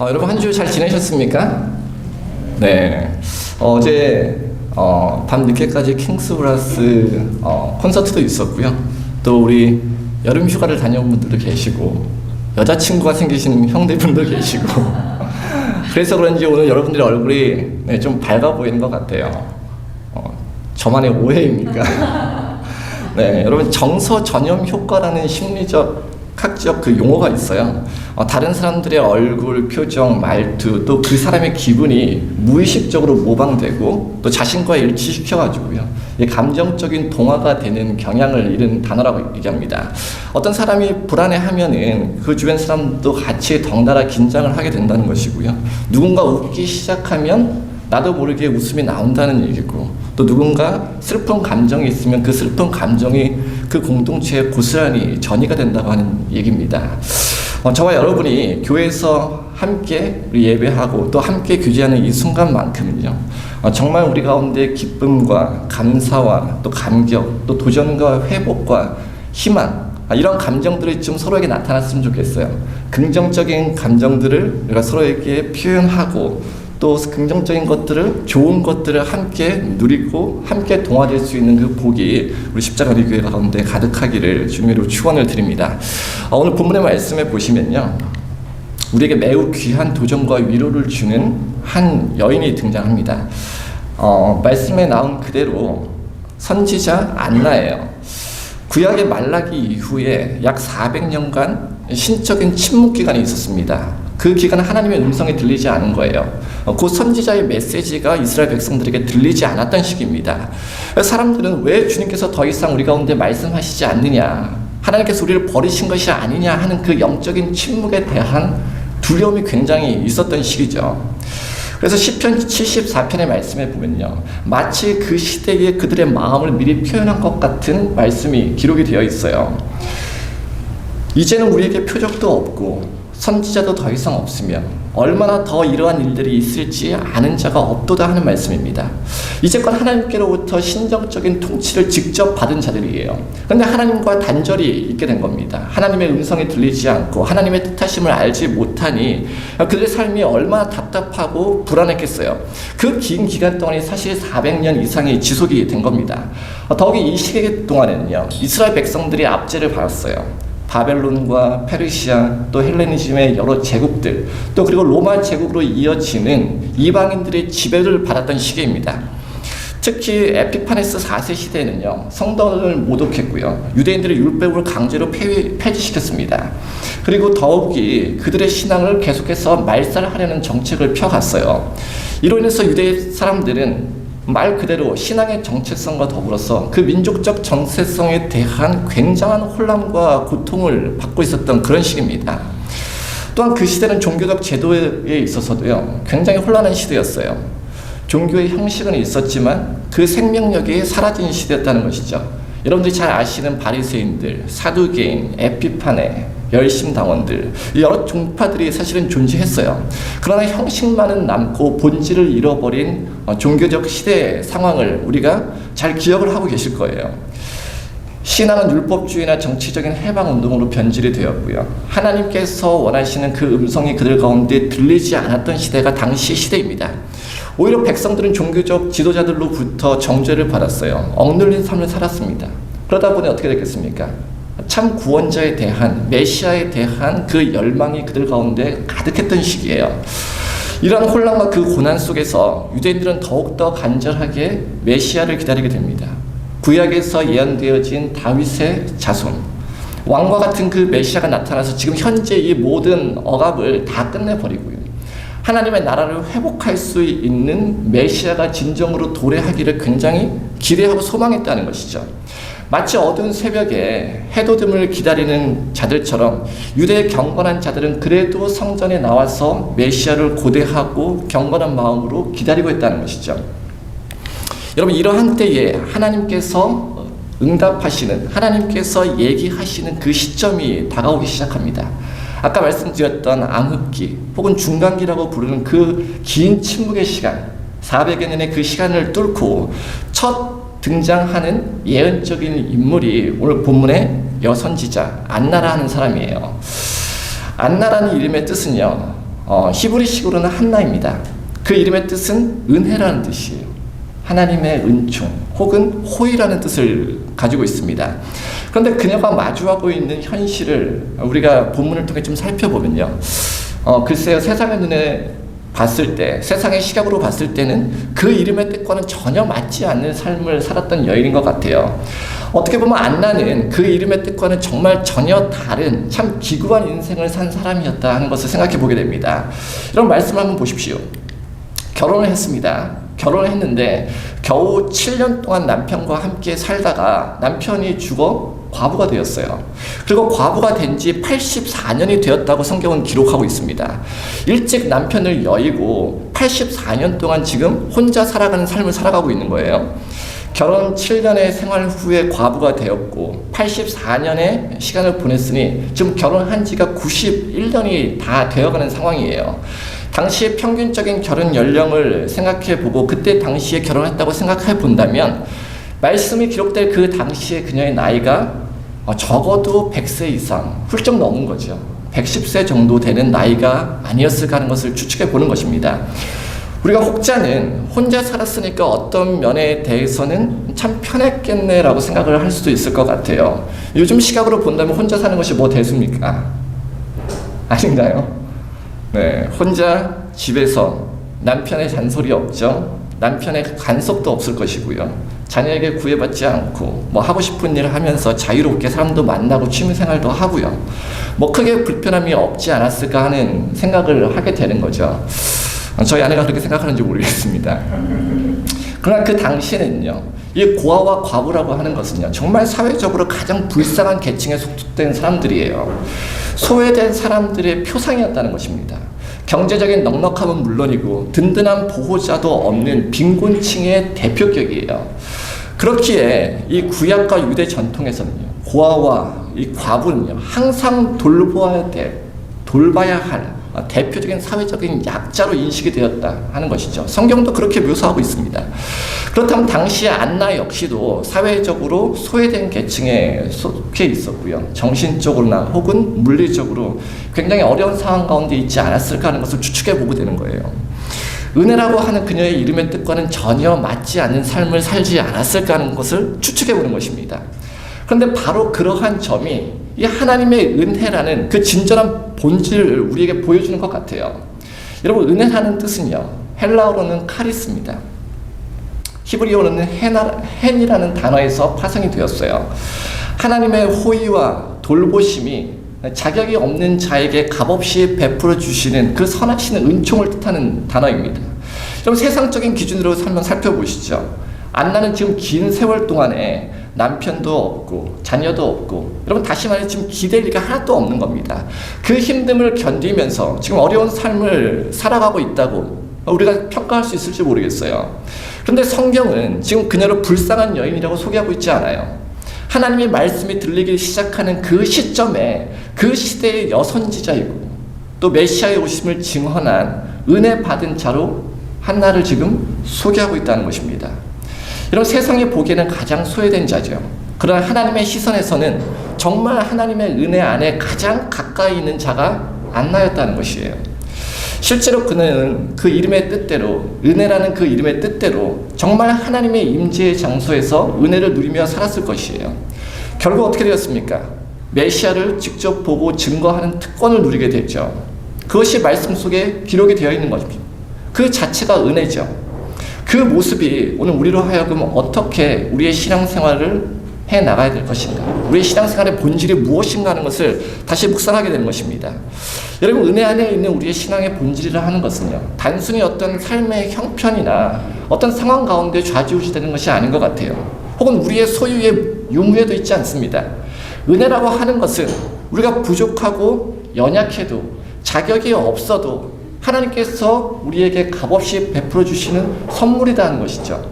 어, 여러분 한 주 잘 지내셨습니까? 네. 어제 어, 밤 늦게까지 킹스 브라스 어, 콘서트도 있었고요. 또 우리 여름 휴가를 다녀온 분들도 계시고 여자친구가 생기신 형제분도 계시고 그래서 그런지 오늘 여러분들의 얼굴이 네, 좀 밝아 보이는 것 같아요. 어, 저만의 오해입니까? 네, 여러분 정서 전염 효과라는 심리적 학적 그 용어가 있어요. 어, 다른 사람들의 얼굴, 표정, 말투, 또 그 사람의 기분이 무의식적으로 모방되고 또 자신과 일치시켜가지고요. 이 감정적인 동화가 되는 경향을 잃은 단어라고 얘기합니다. 어떤 사람이 불안해하면은 그 주변 사람도 같이 덩달아 긴장을 하게 된다는 것이고요. 누군가 웃기 시작하면 나도 모르게 웃음이 나온다는 얘기고 또 누군가 슬픈 감정이 있으면 그 슬픈 감정이 그 공동체에 고스란히 전이가 된다고 하는 얘기입니다. 어, 저와 여러분이 교회에서 함께 예배하고 또 함께 규제하는 이 순간만큼은요. 어, 정말 우리 가운데 기쁨과 감사와 또 감격 또 도전과 회복과 희망 아, 이런 감정들이 좀 서로에게 나타났으면 좋겠어요. 긍정적인 감정들을 우리가 서로에게 표현하고 또 긍정적인 것들을 좋은 것들을 함께 누리고 함께 동화될 수 있는 그 복이 우리 십자가의 교회 가운데 가득하기를 주님으로 축원을 드립니다. 어, 오늘 본문의 말씀에 보시면요. 우리에게 매우 귀한 도전과 위로를 주는 한 여인이 등장합니다. 어, 말씀에 나온 그대로 선지자 안나예요. 구약의 말라기 이후에 약 400년간 신적인 침묵 기간이 있었습니다. 그 기간은 하나님의 음성이 들리지 않은 거예요. 어, 그 선지자의 메시지가 이스라엘 백성들에게 들리지 않았던 시기입니다. 사람들은 왜 주님께서 더 이상 우리 가운데 말씀하시지 않느냐, 하나님께서 우리를 버리신 것이 아니냐 하는 그 영적인 침묵에 대한 두려움이 굉장히 있었던 시기죠. 그래서 시편 74편의 말씀에 보면요. 마치 그 시대에 그들의 마음을 미리 표현한 것 같은 말씀이 기록이 되어 있어요. 이제는 우리에게 표적도 없고 선지자도 더 이상 없으며 얼마나 더 이러한 일들이 있을지 아는 자가 없도다 하는 말씀입니다. 이제껏 하나님께로부터 신정적인 통치를 직접 받은 자들이에요. 그런데 하나님과 단절이 있게 된 겁니다. 하나님의 음성이 들리지 않고 하나님의 뜻하심을 알지 못하니 그들의 삶이 얼마나 답답하고 불안했겠어요. 그 긴 기간 동안이 사실 400년 이상이 지속이 된 겁니다. 더욱이 이 시기 동안에는요, 이스라엘 백성들이 압제를 받았어요. 바벨론과 페르시아 또 헬레니즘의 여러 제국들 또 그리고 로마 제국으로 이어지는 이방인들의 지배를 받았던 시기입니다. 특히 에피파네스 4세 시대에는요 성전을 모독했고요 유대인들의 율법을 강제로 폐위, 폐지시켰습니다. 그리고 더욱이 그들의 신앙을 계속해서 말살하려는 정책을 펴갔어요. 이로 인해서 유대 사람들은 말 그대로 신앙의 정체성과 더불어서 그 민족적 정체성에 대한 굉장한 혼란과 고통을 받고 있었던 그런 시기입니다. 또한 그 시대는 종교적 제도에 있어서도요, 굉장히 혼란한 시대였어요. 종교의 형식은 있었지만 그 생명력이 사라진 시대였다는 것이죠. 여러분들이 잘 아시는 바리새인들, 사두개인, 에피파네, 열심당원들 여러 종파들이 사실은 존재했어요. 그러나 형식만은 남고 본질을 잃어버린 어, 종교적 시대 상황을 우리가 잘 기억을 하고 계실 거예요. 신앙은 율법주의나 정치적인 해방운동으로 변질이 되었고요. 하나님께서 원하시는 그 음성이 그들 가운데 들리지 않았던 시대가 당시 시대입니다. 오히려 백성들은 종교적 지도자들로부터 정죄를 받았어요. 억눌린 삶을 살았습니다. 그러다 보니 어떻게 됐겠습니까? 참 구원자에 대한 메시아에 대한 그 열망이 그들 가운데 가득했던 시기예요. 이러한 혼란과 그 고난 속에서 유대인들은 더욱더 간절하게 메시아를 기다리게 됩니다. 구약에서 예언되어진 다윗의 자손, 왕과 같은 그 메시아가 나타나서 지금 현재 이 모든 억압을 다 끝내버리고요. 하나님의 나라를 회복할 수 있는 메시아가 진정으로 도래하기를 굉장히 기대하고 소망했다는 것이죠. 마치 어두운 새벽에 해돋음을 기다리는 자들처럼 유대의 경건한 자들은 그래도 성전에 나와서 메시아를 고대하고 경건한 마음으로 기다리고 있다는 것이죠. 여러분 이러한 때에 하나님께서 응답하시는 하나님께서 얘기하시는 그 시점이 다가오기 시작합니다. 아까 말씀드렸던 암흑기 혹은 중간기라고 부르는 그 긴 침묵의 시간 400여 년의 그 시간을 뚫고 첫 등장하는 예언적인 인물이 오늘 본문의 여선지자 안나라 하는 사람이에요. 안나라는 이름의 뜻은요. 어, 히브리식으로는 한나입니다. 그 이름의 뜻은 은혜라는 뜻이에요. 하나님의 은총 혹은 호의라는 뜻을 가지고 있습니다. 그런데 그녀가 마주하고 있는 현실을 우리가 본문을 통해 좀 살펴보면요. 어, 글쎄요, 세상의 눈에 봤을 때, 세상의 시각으로 봤을 때는 그 이름의 뜻과는 전혀 맞지 않는 삶을 살았던 여인인 것 같아요. 어떻게 보면 안나는 그 이름의 뜻과는 정말 전혀 다른 참 기구한 인생을 산 사람이었다 하는 것을 생각해 보게 됩니다. 이런 말씀을 한번 보십시오. 결혼을 했습니다. 결혼을 했는데 겨우 7년 동안 남편과 함께 살다가 남편이 죽어 과부가 되었어요. 그리고 과부가 된 지 84년이 되었다고 성경은 기록하고 있습니다. 일찍 남편을 여의고 84년 동안 지금 혼자 살아가는 삶을 살아가고 있는 거예요. 결혼 7년의 생활 후에 과부가 되었고 84년의 시간을 보냈으니 지금 결혼한 지가 91년이 다 되어가는 상황이에요. 당시의 평균적인 결혼 연령을 생각해 보고 그때 당시에 결혼했다고 생각해 본다면 말씀이 기록될 그 당시에 그녀의 나이가 어, 적어도 100세 이상 훌쩍 넘은 거죠. 110세 정도 되는 나이가 아니었을까 하는 것을 추측해 보는 것입니다. 우리가 혹자는 혼자 살았으니까 어떤 면에 대해서는 참 편했겠네라고 생각을 할 수도 있을 것 같아요. 요즘 시각으로 본다면 혼자 사는 것이 뭐 대수입니까? 아닌가요? 네, 혼자 집에서 남편의 잔소리 없죠. 남편의 간섭도 없을 것이고요. 자녀에게 구애받지 않고 뭐 하고 싶은 일을 하면서 자유롭게 사람도 만나고 취미 생활도 하고요. 뭐 크게 불편함이 없지 않았을까 하는 생각을 하게 되는 거죠. 저희 아내가 그렇게 생각하는지 모르겠습니다. 그러나 그 당시에는요, 이 고아와 과부라고 하는 것은요, 정말 사회적으로 가장 불쌍한 계층에 속된 사람들이에요. 소외된 사람들의 표상이었다는 것입니다. 경제적인 넉넉함은 물론이고 든든한 보호자도 없는 빈곤층의 대표격이에요. 그렇기에 이 구약과 유대 전통에서는요, 고아와 이 과부는요, 항상 돌보아야 될, 돌봐야 할 대표적인 사회적인 약자로 인식이 되었다 하는 것이죠. 성경도 그렇게 묘사하고 있습니다. 그렇다면 당시 안나 역시도 사회적으로 소외된 계층에 속해 있었고요. 정신적으로나 혹은 물리적으로 굉장히 어려운 상황 가운데 있지 않았을까 하는 것을 추측해 보게 되는 거예요. 은혜라고 하는 그녀의 이름의 뜻과는 전혀 맞지 않는 삶을 살지 않았을까 하는 것을 추측해 보는 것입니다. 그런데 바로 그러한 점이 이 하나님의 은혜라는 그 진정한 본질을 우리에게 보여주는 것 같아요. 여러분, 은혜라는 뜻은요, 헬라어로는 카리스입니다. 히브리어로는 헨이라는 단어에서 파생이 되었어요. 하나님의 호의와 돌보심이 자격이 없는 자에게 값없이 베풀어 주시는 그 선하시는 은총을 뜻하는 단어입니다. 그럼 세상적인 기준으로 한번 살펴보시죠. 안나는 지금 긴 세월 동안에 남편도 없고 자녀도 없고 여러분 다시 말해 지금 기댈 리가 하나도 없는 겁니다. 그 힘듦을 견디면서 지금 어려운 삶을 살아가고 있다고 우리가 평가할 수 있을지 모르겠어요. 그런데 성경은 지금 그녀를 불쌍한 여인이라고 소개하고 있지 않아요. 하나님의 말씀이 들리기 시작하는 그 시점에 그 시대의 여선지자이고 또 메시아의 오심을 증언한 은혜 받은 자로 한나를 지금 소개하고 있다는 것입니다. 이런 세상에 보기에는 가장 소외된 자죠. 그러나 하나님의 시선에서는 정말 하나님의 은혜 안에 가장 가까이 있는 자가 안나였다는 것이에요. 실제로 그는 그 이름의 뜻대로 은혜라는 그 이름의 뜻대로 정말 하나님의 임재의 장소에서 은혜를 누리며 살았을 것이에요. 결국 어떻게 되었습니까? 메시아를 직접 보고 증거하는 특권을 누리게 됐죠. 그것이 말씀 속에 기록이 되어 있는 것입니다. 그 자체가 은혜죠. 그 모습이 오늘 우리로 하여금 어떻게 우리의 신앙생활을 해 나가야 될 것인가? 우리의 신앙생활의 본질이 무엇인가 하는 것을 다시 묵상하게 되는 것입니다. 여러분 은혜 안에 있는 우리의 신앙의 본질이라 하는 것은요. 단순히 어떤 삶의 형편이나 어떤 상황 가운데 좌지우지되는 것이 아닌 것 같아요. 혹은 우리의 소유의 유무에도 있지 않습니다. 은혜라고 하는 것은 우리가 부족하고 연약해도 자격이 없어도 하나님께서 우리에게 값없이 베풀어 주시는 선물이라는 것이죠.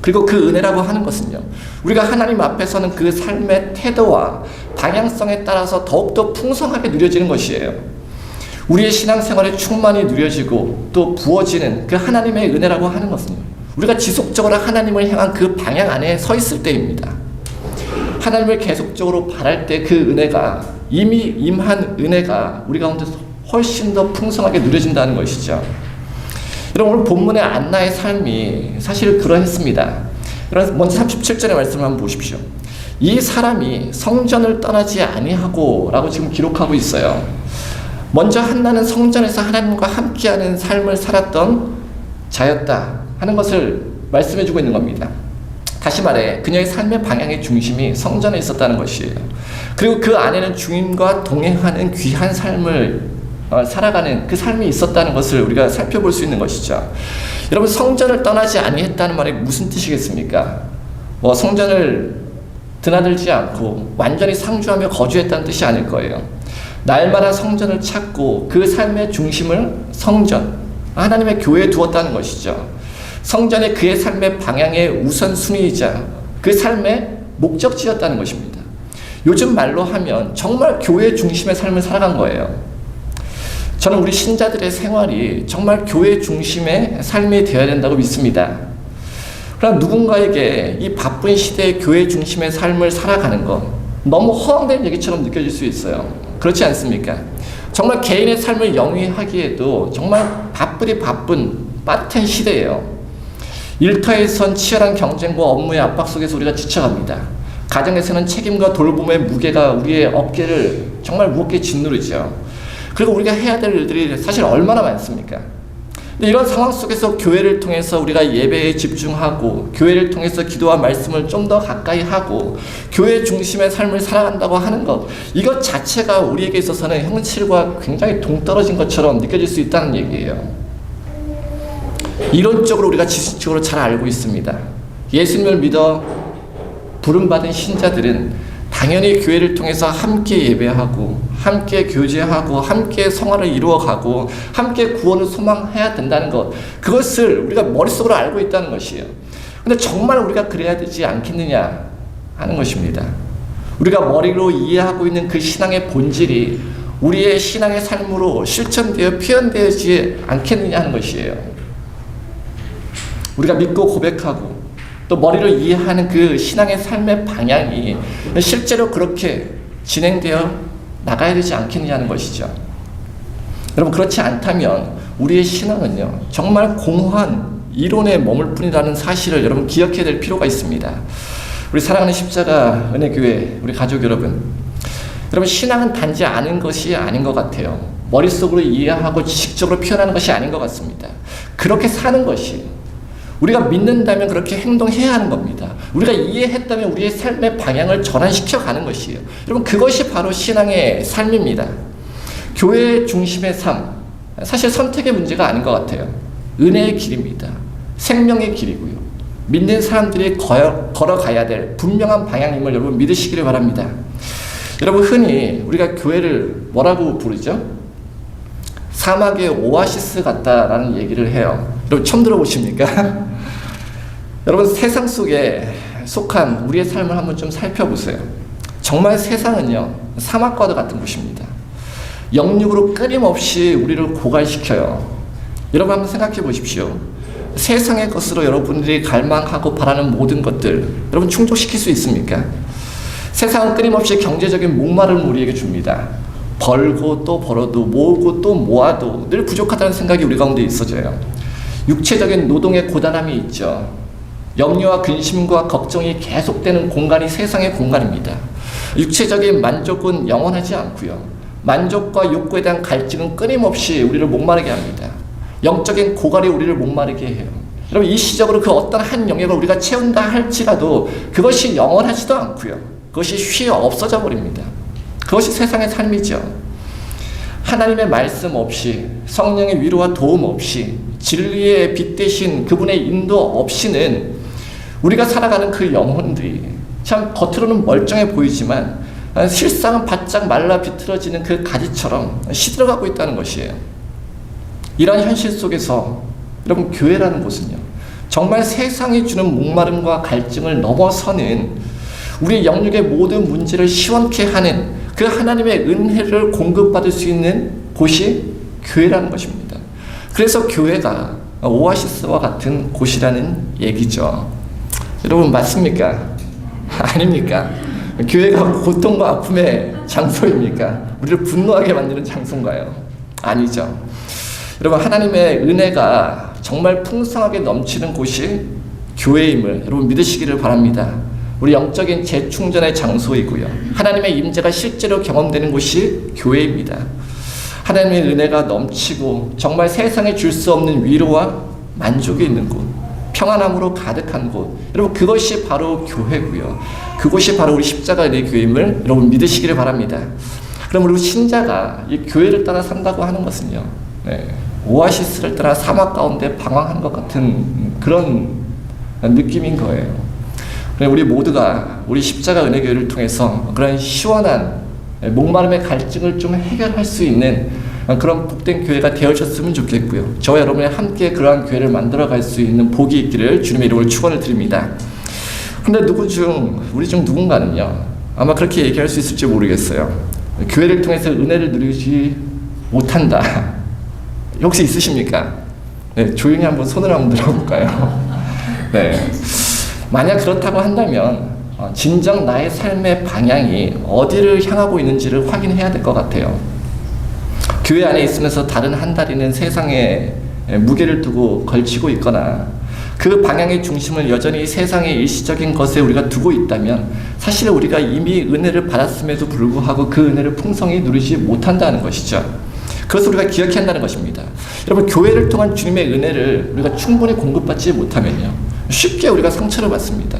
그리고 그 은혜라고 하는 것은요. 우리가 하나님 앞에서는 그 삶의 태도와 방향성에 따라서 더욱더 풍성하게 누려지는 것이에요. 우리의 신앙생활에 충만히 누려지고 또 부어지는 그 하나님의 은혜라고 하는 것은요. 우리가 지속적으로 하나님을 향한 그 방향 안에 서 있을 때입니다. 하나님을 계속적으로 바랄 때 그 은혜가 이미 임한 은혜가 우리 가운데 훨씬 더 풍성하게 누려진다는 것이죠. 여러분 오늘 본문의 안나의 삶이 사실 그러했습니다. 그래서 먼저 37절의 말씀을 한번 보십시오. 이 사람이 성전을 떠나지 아니하고 라고 지금 기록하고 있어요. 먼저 한나는 성전에서 하나님과 함께하는 삶을 살았던 자였다 하는 것을 말씀해주고 있는 겁니다. 다시 말해 그녀의 삶의 방향의 중심이 성전에 있었다는 것이에요. 그리고 그 안에는 주님과 동행하는 귀한 삶을 어, 살아가는 그 삶이 있었다는 것을 우리가 살펴볼 수 있는 것이죠. 여러분 성전을 떠나지 아니했다는 말이 무슨 뜻이겠습니까? 뭐 성전을 드나들지 않고 완전히 상주하며 거주했다는 뜻이 아닐 거예요. 날마다 성전을 찾고 그 삶의 중심을 성전, 하나님의 교회에 두었다는 것이죠. 성전이 그의 삶의 방향의 우선순위이자 그 삶의 목적지였다는 것입니다. 요즘 말로 하면 정말 교회 중심의 삶을 살아간 거예요. 저는 우리 신자들의 생활이 정말 교회 중심의 삶이 되어야 된다고 믿습니다. 그러나 누군가에게 이 바쁜 시대의 교회 중심의 삶을 살아가는 것 너무 허황된 얘기처럼 느껴질 수 있어요. 그렇지 않습니까? 정말 개인의 삶을 영위하기에도 정말 바쁘디 바쁜 빠듯한 시대예요. 일터에선 치열한 경쟁과 업무의 압박 속에서 우리가 지쳐갑니다. 가정에서는 책임과 돌봄의 무게가 우리의 어깨를 정말 무겁게 짓누르죠. 그리고 우리가 해야 될 일들이 사실 얼마나 많습니까? 근데 이런 상황 속에서 교회를 통해서 우리가 예배에 집중하고 교회를 통해서 기도와 말씀을 좀 더 가까이 하고 교회 중심의 삶을 살아간다고 하는 것 이것 자체가 우리에게 있어서는 현실과 굉장히 동떨어진 것처럼 느껴질 수 있다는 얘기예요. 이론적으로 우리가 지식적으로 잘 알고 있습니다. 예수님을 믿어 부름받은 신자들은 당연히 교회를 통해서 함께 예배하고 함께 교제하고 함께 성화를 이루어가고 함께 구원을 소망해야 된다는 것 그것을 우리가 머릿속으로 알고 있다는 것이에요. 근데 정말 우리가 그래야 되지 않겠느냐 하는 것입니다. 우리가 머리로 이해하고 있는 그 신앙의 본질이 우리의 신앙의 삶으로 실천되어 표현되지 않겠느냐 하는 것이에요. 우리가 믿고 고백하고 또 머리로 이해하는 그 신앙의 삶의 방향이 실제로 그렇게 진행되어 나가야 되지 않겠느냐는 것이죠. 여러분 그렇지 않다면 우리의 신앙은요 정말 공허한 이론에 머물 뿐이라는 사실을 여러분 기억해야 될 필요가 있습니다. 우리 사랑하는 십자가 은혜 교회 우리 가족 여러분 여러분 신앙은 단지 아는 것이 아닌 것 같아요. 머릿속으로 이해하고 지식적으로 표현하는 것이 아닌 것 같습니다. 그렇게 사는 것이 우리가 믿는다면 그렇게 행동해야 하는 겁니다. 우리가 이해했다면 우리의 삶의 방향을 전환시켜 가는 것이에요. 여러분, 그것이 바로 신앙의 삶입니다. 교회 중심의 삶. 사실 선택의 문제가 아닌 것 같아요. 은혜의 길입니다. 생명의 길이고요. 믿는 사람들이 걸어가야 될 분명한 방향임을 여러분 믿으시기를 바랍니다. 여러분, 흔히 우리가 교회를 뭐라고 부르죠? 사막의 오아시스 같다라는 얘기를 해요. 여러분, 처음 들어보십니까? 여러분 세상 속에 속한 우리의 삶을 한번 좀 살펴보세요. 정말 세상은요 사막과도 같은 곳입니다. 영육으로 끊임없이 우리를 고갈시켜요. 여러분 한번 생각해 보십시오. 세상의 것으로 여러분들이 갈망하고 바라는 모든 것들 여러분 충족시킬 수 있습니까? 세상은 끊임없이 경제적인 목마름을 우리에게 줍니다. 벌고 또 벌어도 모으고 또 모아도 늘 부족하다는 생각이 우리 가운데 있어져요. 육체적인 노동의 고단함이 있죠. 염려와 근심과 걱정이 계속되는 공간이 세상의 공간입니다. 육체적인 만족은 영원하지 않고요. 만족과 욕구에 대한 갈증은 끊임없이 우리를 목마르게 합니다. 영적인 고갈이 우리를 목마르게 해요. 여러분 일시적으로 그 어떤 한 영역을 우리가 채운다 할지라도 그것이 영원하지도 않고요. 그것이 쉬어 없어져 버립니다. 그것이 세상의 삶이죠. 하나님의 말씀 없이 성령의 위로와 도움 없이 진리의 빛 대신 그분의 인도 없이는 우리가 살아가는 그 영혼들이 참 겉으로는 멀쩡해 보이지만 실상은 바짝 말라 비틀어지는 그 가지처럼 시들어가고 있다는 것이에요. 이런 현실 속에서 여러분 교회라는 곳은요. 정말 세상이 주는 목마름과 갈증을 넘어서는 우리 영육의 모든 문제를 시원케 하는 그 하나님의 은혜를 공급받을 수 있는 곳이 교회라는 것입니다. 그래서 교회가 오아시스와 같은 곳이라는 얘기죠. 여러분 맞습니까? 아닙니까? 교회가 고통과 아픔의 장소입니까? 우리를 분노하게 만드는 장소인가요? 아니죠. 여러분 하나님의 은혜가 정말 풍성하게 넘치는 곳이 교회임을 여러분 믿으시기를 바랍니다. 우리 영적인 재충전의 장소이고요. 하나님의 임재가 실제로 경험되는 곳이 교회입니다. 하나님의 은혜가 넘치고 정말 세상에 줄 수 없는 위로와 만족이 있는 곳, 평안함으로 가득한 곳. 여러분 그것이 바로 교회고요. 그곳이 바로 우리 십자가 은혜 교회임을 여러분 믿으시기를 바랍니다. 그럼 우리 신자가 이 교회를 따라 산다고 하는 것은요. 네, 오아시스를 따라 사막 가운데 방황하는 것 같은 그런 느낌인 거예요. 우리 모두가 우리 십자가 은혜 교회를 통해서 그런 시원한 목마름의 갈증을 좀 해결할 수 있는 그런 복된 교회가 되어졌으면 좋겠고요. 저와 여러분이 함께 그러한 교회를 만들어갈 수 있는 복이 있기를 주님의 이름으로 축원을 드립니다. 근데 누구 중 우리 중 누군가는요 아마 그렇게 얘기할 수 있을지 모르겠어요. 교회를 통해서 은혜를 누리지 못한다. 혹시 있으십니까? 네, 조용히 한번 손을 한번 들어볼까요? 네. 만약 그렇다고 한다면 어, 진정 나의 삶의 방향이 어디를 향하고 있는지를 확인해야 될 것 같아요. 교회 안에 있으면서 다른 한 다리는 세상에 무게를 두고 걸치고 있거나 그 방향의 중심을 여전히 세상의 일시적인 것에 우리가 두고 있다면 사실 우리가 이미 은혜를 받았음에도 불구하고 그 은혜를 풍성히 누리지 못한다는 것이죠. 그것을 우리가 기억해야 한다는 것입니다. 여러분 교회를 통한 주님의 은혜를 우리가 충분히 공급받지 못하면요. 쉽게 우리가 상처를 받습니다.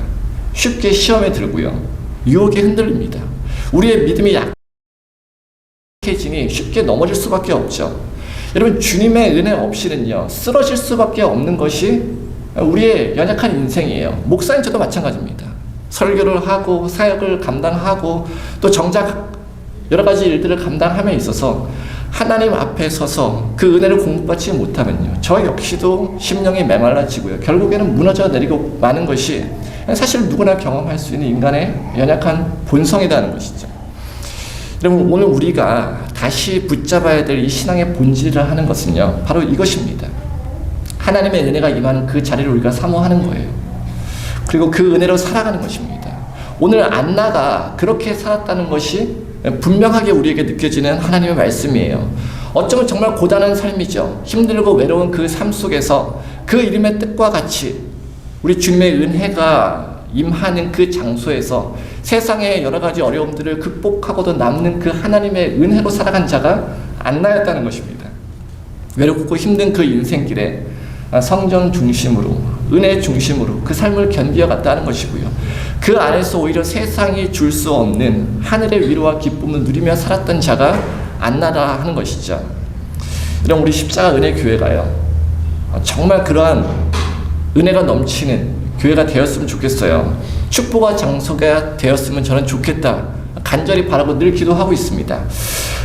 쉽게 시험에 들고요. 유혹에 흔들립니다. 우리의 믿음이 약해지니 쉽게 넘어질 수밖에 없죠. 여러분 주님의 은혜 없이는요. 쓰러질 수밖에 없는 것이 우리의 연약한 인생이에요. 목사인 저도 마찬가지입니다. 설교를 하고 사역을 감당하고 또 정작 여러 가지 일들을 감당함에 있어서 하나님 앞에 서서 그 은혜를 공급받지 못하면요. 저 역시도 심령이 메말라지고요. 결국에는 무너져 내리고 마는 것이 사실 누구나 경험할 수 있는 인간의 연약한 본성이라는 것이죠. 여러분, 오늘 우리가 다시 붙잡아야 될 이 신앙의 본질을 하는 것은요. 바로 이것입니다. 하나님의 은혜가 임하는 그 자리를 우리가 사모하는 거예요. 그리고 그 은혜로 살아가는 것입니다. 오늘 안나가 그렇게 살았다는 것이 분명하게 우리에게 느껴지는 하나님의 말씀이에요. 어쩌면 정말 고단한 삶이죠. 힘들고 외로운 그 삶 속에서 그 이름의 뜻과 같이 우리 주님의 은혜가 임하는 그 장소에서 세상의 여러 가지 어려움들을 극복하고도 남는 그 하나님의 은혜로 살아간 자가 안나였다는 것입니다. 외롭고 힘든 그 인생길에 성전 중심으로 은혜 중심으로 그 삶을 견디어 갔다는 것이고요. 그 안에서 오히려 세상이 줄 수 없는 하늘의 위로와 기쁨을 누리며 살았던 자가 안나라 하는 것이죠. 이런 우리 십자가 은혜 교회가요. 정말 그러한 은혜가 넘치는 교회가 되었으면 좋겠어요. 축복과 장소가 되었으면 저는 좋겠다. 간절히 바라고 늘 기도하고 있습니다.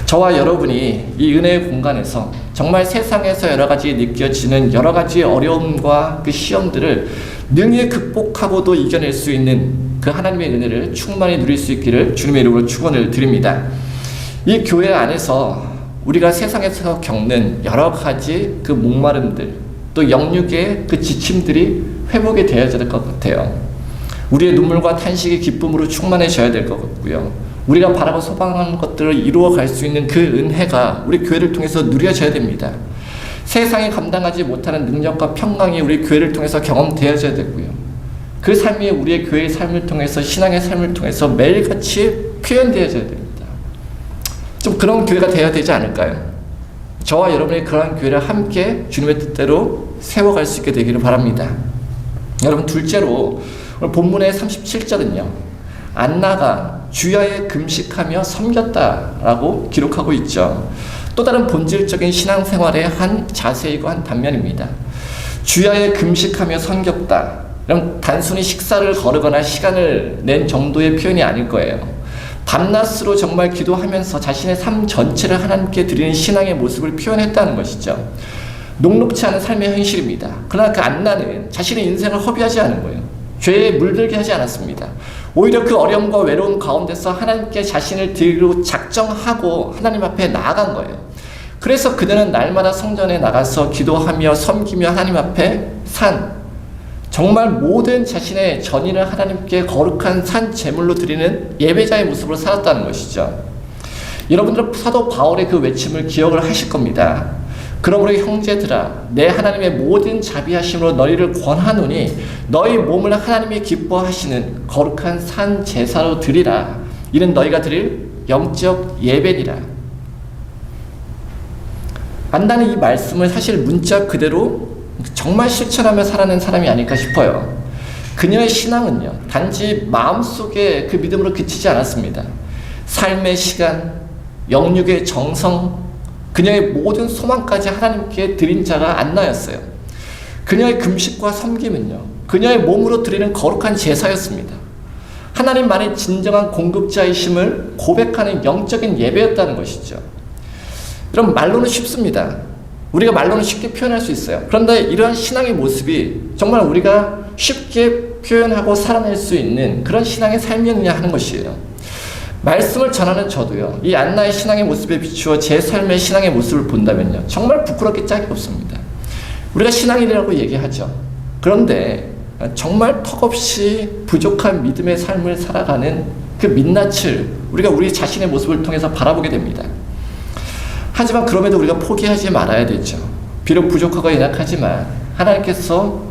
저와 여러분이 이 은혜의 공간에서 정말 세상에서 여러 가지 느껴지는 여러 가지 어려움과 그 시험들을 능히 극복하고도 이겨낼 수 있는 그 하나님의 은혜를 충만히 누릴 수 있기를 주님의 이름으로 축원을 드립니다. 이 교회 안에서 우리가 세상에서 겪는 여러 가지 그 목마름들 또 영육의 그 지침들이 회복이 되어야 될 것 같아요. 우리의 눈물과 탄식이 기쁨으로 충만해져야 될 것 같고요. 우리가 바라고 소망하는 것들을 이루어 갈 수 있는 그 은혜가 우리 교회를 통해서 누려져야 됩니다. 세상이 감당하지 못하는 능력과 평강이 우리 교회를 통해서 경험되어져야 되고요. 그 삶이 우리의 교회의 삶을 통해서 신앙의 삶을 통해서 매일같이 표현되어져야 됩니다. 좀 그런 교회가 되어야 되지 않을까요? 저와 여러분이 그러한 교회를 함께 주님의 뜻대로 세워갈 수 있게 되기를 바랍니다. 여러분 둘째로 오늘 본문의 37절은요. 안나가 주야에 금식하며 섬겼다라고 기록하고 있죠. 또 다른 본질적인 신앙생활의 한 자세이고 한 단면입니다. 주야에 금식하며 섬겼다. 그럼 단순히 식사를 거르거나 시간을 낸 정도의 표현이 아닐 거예요. 밤낮으로 정말 기도하면서 자신의 삶 전체를 하나님께 드리는 신앙의 모습을 표현했다는 것이죠. 녹록치 않은 삶의 현실입니다. 그러나 그 안나는 자신의 인생을 허비하지 않은 거예요. 죄에 물들게 하지 않았습니다. 오히려 그 어려움과 외로움 가운데서 하나님께 자신을 드리고 작정하고 하나님 앞에 나아간 거예요. 그래서 그들은 날마다 성전에 나가서 기도하며 섬기며 하나님 앞에 산 정말 모든 자신의 전의를 하나님께 거룩한 산 제물로 드리는 예배자의 모습으로 살았다는 것이죠. 여러분들은 사도 바울의 그 외침을 기억을 하실 겁니다. 그러므로 형제들아 내 하나님의 모든 자비하심으로 너희를 권하노니 너희 몸을 하나님이 기뻐하시는 거룩한 산 제사로 드리라 이는 너희가 드릴 영적 예배니라 안다는 이 말씀을 사실 문자 그대로 정말 실천하며 살아낸 사람이 아닐까 싶어요. 그녀의 신앙은요, 단지 마음속에 그 믿음으로 그치지 않았습니다. 삶의 시간, 영육의 정성, 그녀의 모든 소망까지 하나님께 드린 자가 안나였어요. 그녀의 금식과 섬김은요, 그녀의 몸으로 드리는 거룩한 제사였습니다. 하나님만의 진정한 공급자이심을 고백하는 영적인 예배였다는 것이죠. 그럼 말로는 쉽습니다. 우리가 말로는 쉽게 표현할 수 있어요. 그런데 이러한 신앙의 모습이 정말 우리가 쉽게 표현하고 살아낼 수 있는 그런 신앙의 삶이었느냐 하는 것이에요. 말씀을 전하는 저도요, 이 안나의 신앙의 모습에 비추어 제 삶의 신앙의 모습을 본다면요, 정말 부끄럽게 짝이 없습니다. 우리가 신앙인이라고 얘기하죠. 그런데 정말 턱없이 부족한 믿음의 삶을 살아가는 그 민낯을 우리가 우리 자신의 모습을 통해서 바라보게 됩니다. 하지만 그럼에도 우리가 포기하지 말아야 되죠. 비록 부족하고 연약하지만 하나님께서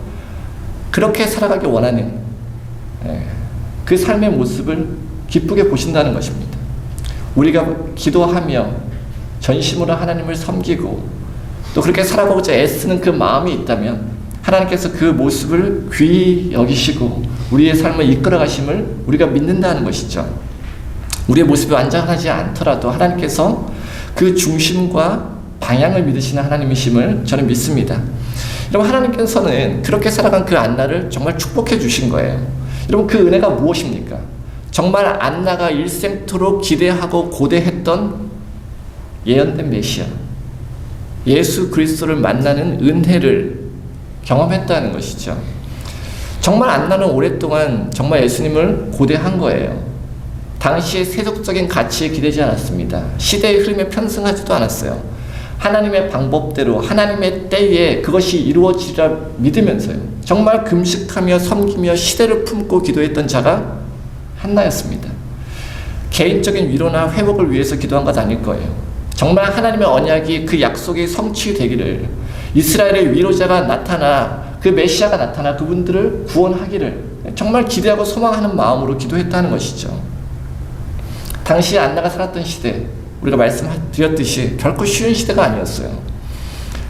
그렇게 살아가기 원하는 예, 그 삶의 모습을 기쁘게 보신다는 것입니다. 우리가 기도하며 전심으로 하나님을 섬기고 또 그렇게 살아가고자 애쓰는 그 마음이 있다면 하나님께서 그 모습을 귀히 여기시고 우리의 삶을 이끌어 가심을 우리가 믿는다는 것이죠. 우리의 모습이 완전하지 않더라도 하나님께서 그 중심과 방향을 믿으시는 하나님이심을 저는 믿습니다. 여러분 하나님께서는 그렇게 살아간 그 안나를 정말 축복해 주신 거예요. 여러분 그 은혜가 무엇입니까? 정말 안나가 일생토록 기대하고 고대했던 예언된 메시아 예수 그리스도를 만나는 은혜를 경험했다는 것이죠. 정말 안나는 오랫동안 정말 예수님을 고대한 거예요. 당시의 세속적인 가치에 기대지 않았습니다. 시대의 흐름에 편승하지도 않았어요. 하나님의 방법대로 하나님의 때에 그것이 이루어지리라 믿으면서요. 정말 금식하며 섬기며 시대를 품고 기도했던 자가 한나였습니다. 개인적인 위로나 회복을 위해서 기도한 것 아닐 거예요. 정말 하나님의 언약이 그 약속이 성취되기를 이스라엘의 위로자가 나타나 그 메시아가 나타나 그분들을 구원하기를 정말 기대하고 소망하는 마음으로 기도했다는 것이죠. 당시 안나가 살았던 시대 우리가 말씀드렸듯이 결코 쉬운 시대가 아니었어요.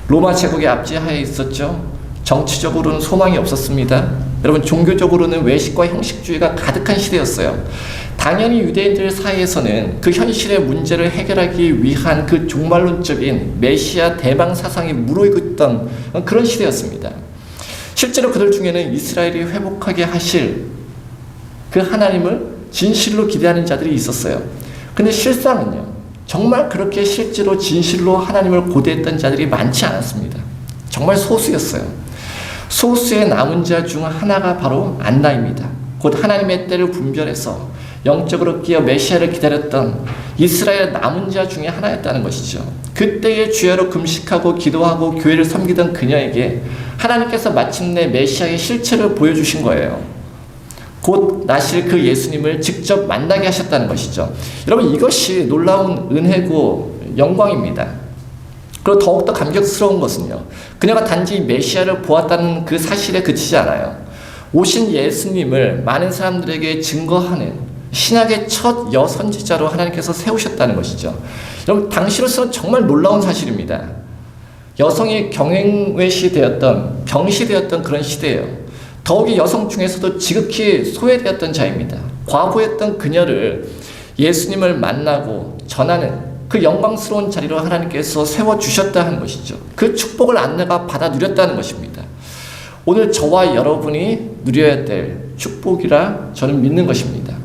로마 제국의 압제하에 있었죠. 정치적으로는 소망이 없었습니다. 여러분 종교적으로는 외식과 형식주의가 가득한 시대였어요. 당연히 유대인들 사이에서는 그 현실의 문제를 해결하기 위한 그 종말론적인 메시아 대방 사상이 무르익었던 그런 시대였습니다. 실제로 그들 중에는 이스라엘이 회복하게 하실 그 하나님을 진실로 기대하는 자들이 있었어요. 근데 실상은요. 정말 그렇게 실제로 진실로 하나님을 고대했던 자들이 많지 않았습니다. 정말 소수였어요. 소수의 남은 자 중 하나가 바로 안나입니다. 곧 하나님의 때를 분별해서 영적으로 끼어 메시아를 기다렸던 이스라엘 남은 자 중에 하나였다는 것이죠. 그때의 주야로 금식하고 기도하고 교회를 섬기던 그녀에게 하나님께서 마침내 메시아의 실체를 보여주신 거예요. 곧 나실 그 예수님을 직접 만나게 하셨다는 것이죠. 여러분 이것이 놀라운 은혜고 영광입니다. 그리고 더욱더 감격스러운 것은요. 그녀가 단지 메시아를 보았다는 그 사실에 그치지 않아요. 오신 예수님을 많은 사람들에게 증거하는 신약의 첫 여선지자로 하나님께서 세우셨다는 것이죠. 여러분 당시로서는 정말 놀라운 사실입니다. 여성이 경행외시 되었던 병시 되었던 그런 시대예요. 더욱이 여성 중에서도 지극히 소외되었던 자입니다. 과부했던 그녀를 예수님을 만나고 전하는 그 영광스러운 자리로 하나님께서 세워주셨다 는 것이죠. 그 축복을 안내가 받아 누렸다는 것입니다. 오늘 저와 여러분이 누려야 될 축복이라 저는 믿는 것입니다.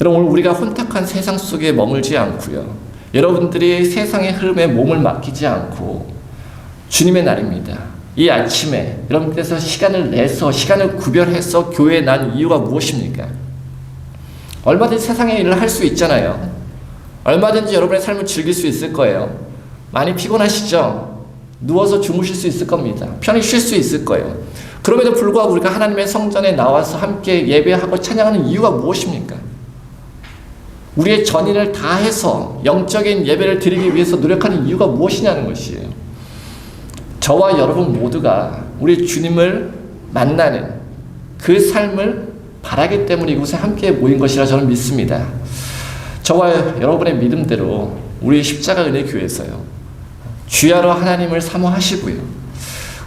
여러분, 우리가 혼탁한 세상 속에 머물지 않고요. 여러분들이 세상의 흐름에 몸을 맡기지 않고 주님의 날입니다. 이 아침에 여러분께서 시간을 내서 시간을 구별해서 교회에 난 이유가 무엇입니까? 얼마든지 세상의 일을 할 수 있잖아요. 얼마든지 여러분의 삶을 즐길 수 있을 거예요. 많이 피곤하시죠? 누워서 주무실 수 있을 겁니다. 편히 쉴 수 있을 거예요. 그럼에도 불구하고 우리가 하나님의 성전에 나와서 함께 예배하고 찬양하는 이유가 무엇입니까? 우리의 전인을 다해서 영적인 예배를 드리기 위해서 노력하는 이유가 무엇이냐는 것이에요. 저와 여러분 모두가 우리 주님을 만나는 그 삶을 바라기 때문에 이곳에 함께 모인 것이라 저는 믿습니다. 저와 여러분의 믿음대로 우리 십자가 은혜 교회에서요. 주야로 하나님을 사모하시고요.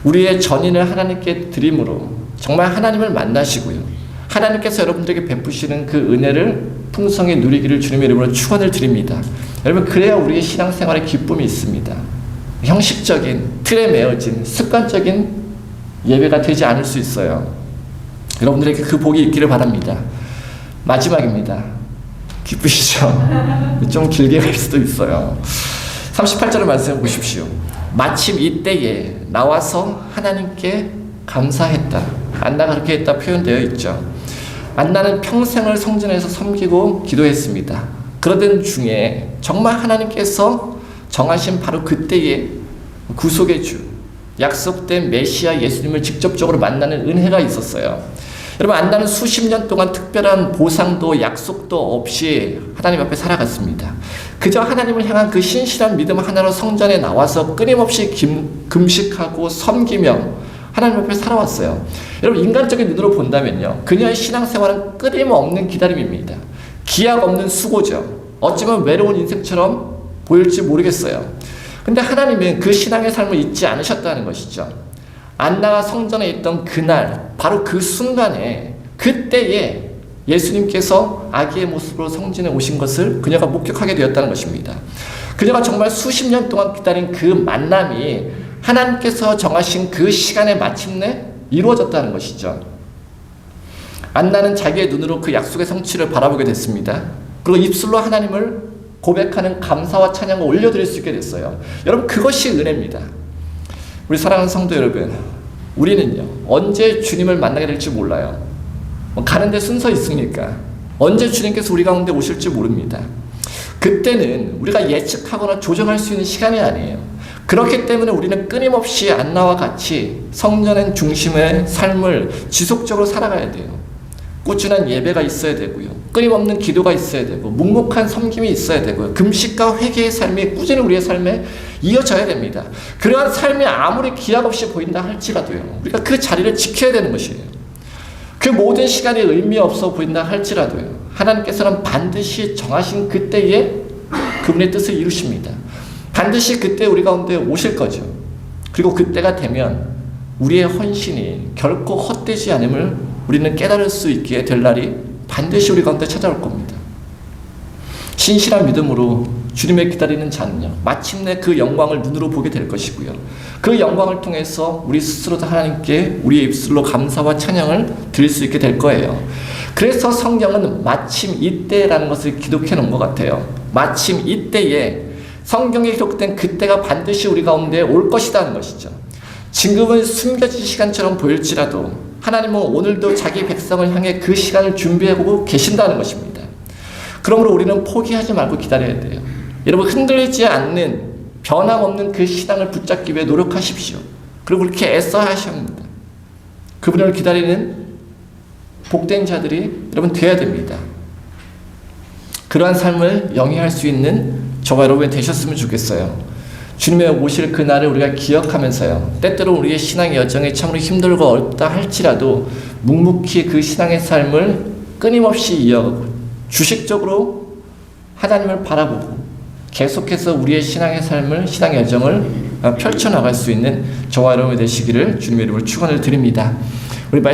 우리의 전인을 하나님께 드림으로 정말 하나님을 만나시고요. 하나님께서 여러분들에게 베푸시는 그 은혜를 풍성히 누리기를 주님의 이름으로 축원을 드립니다. 여러분 그래야 우리의 신앙생활에 기쁨이 있습니다. 형식적인 틀에 매어진 습관적인 예배가 되지 않을 수 있어요. 여러분들에게 그 복이 있기를 바랍니다. 마지막입니다. 기쁘시죠? 좀 길게 갈 수도 있어요. 38절을 말씀해 보십시오. 마침 이때에 나와서 하나님께 감사했다. 안나가 그렇게 했다 표현되어 있죠. 안나는 평생을 성전에서 섬기고 기도했습니다. 그러던 중에 정말 하나님께서 정하신 바로 그때에 구속의 주, 약속된 메시아 예수님을 직접적으로 만나는 은혜가 있었어요. 여러분 안나는 수십 년 동안 특별한 보상도 약속도 없이 하나님 앞에 살아갔습니다. 그저 하나님을 향한 그 신실한 믿음 하나로 성전에 나와서 끊임없이 김, 금식하고 섬기며 하나님 앞에 살아왔어요. 여러분 인간적인 눈으로 본다면요. 그녀의 신앙생활은 끊임없는 기다림입니다. 기약 없는 수고죠. 어쩌면 외로운 인생처럼 보일지 모르겠어요. 근데 하나님은 그 신앙의 삶을 잊지 않으셨다는 것이죠. 안나가 성전에 있던 그날, 바로 그 순간에, 그때에 예수님께서 아기의 모습으로 성전에 오신 것을 그녀가 목격하게 되었다는 것입니다. 그녀가 정말 수십 년 동안 기다린 그 만남이 하나님께서 정하신 그 시간에 마침내 이루어졌다는 것이죠. 안나는 자기의 눈으로 그 약속의 성취를 바라보게 됐습니다. 그리고 입술로 하나님을 고백하는 감사와 찬양을 올려드릴 수 있게 됐어요. 여러분, 그것이 은혜입니다. 우리 사랑하는 성도 여러분, 우리는요, 언제 주님을 만나게 될지 몰라요. 뭐 가는데 순서 있습니까? 언제 주님께서 우리 가운데 오실지 모릅니다. 그때는 우리가 예측하거나 조정할 수 있는 시간이 아니에요. 그렇기 때문에 우리는 끊임없이 안나와 같이 성전의 중심의 삶을 지속적으로 살아가야 돼요. 꾸준한 예배가 있어야 되고요. 끊임없는 기도가 있어야 되고 묵묵한 섬김이 있어야 되고요. 금식과 회개의 삶이 꾸준히 우리의 삶에 이어져야 됩니다. 그러한 삶이 아무리 기약 없이 보인다 할지라도요. 우리가 그 자리를 지켜야 되는 것이에요. 그 모든 시간이 의미 없어 보인다 할지라도요. 하나님께서는 반드시 정하신 그때에 그분의 뜻을 이루십니다. 반드시 그때 우리 가운데 오실 거죠. 그리고 그때가 되면 우리의 헌신이 결코 헛되지 않음을 우리는 깨달을 수 있게 될 날이 반드시 우리 가운데 찾아올 겁니다. 신실한 믿음으로 주님의 기다리는 자는요, 마침내 그 영광을 눈으로 보게 될 것이고요. 그 영광을 통해서 우리 스스로도 하나님께 우리의 입술로 감사와 찬양을 드릴 수 있게 될 거예요. 그래서 성경은 마침 이때라는 것을 기록해 놓은 것 같아요. 마침 이때에 성경에 기록된 그때가 반드시 우리 가운데 올 것이라는 것이죠. 지금은 숨겨진 시간처럼 보일지라도 하나님은 오늘도 자기 백성을 향해 그 시간을 준비하고 계신다는 것입니다. 그러므로 우리는 포기하지 말고 기다려야 돼요. 여러분 흔들리지 않는 변함없는 그 신앙을 붙잡기 위해 노력하십시오. 그리고 그렇게 애써야 하십니다. 그분을 기다리는 복된 자들이 여러분 돼야 됩니다. 그러한 삶을 영위할 수 있는 저와 여러분이 되셨으면 좋겠어요. 주님의 오실 그날을 우리가 기억하면서요. 때때로 우리의 신앙의 여정이 참으로 힘들고 어렵다 할지라도 묵묵히 그 신앙의 삶을 끊임없이 이어가고 주식적으로 하나님을 바라보고 계속해서 우리의 신앙의 삶을 신앙의 여정을 펼쳐나갈 수 있는 저와 여러분이 되시기를 주님의 이름으로 축원을 드립니다. 우리 말씀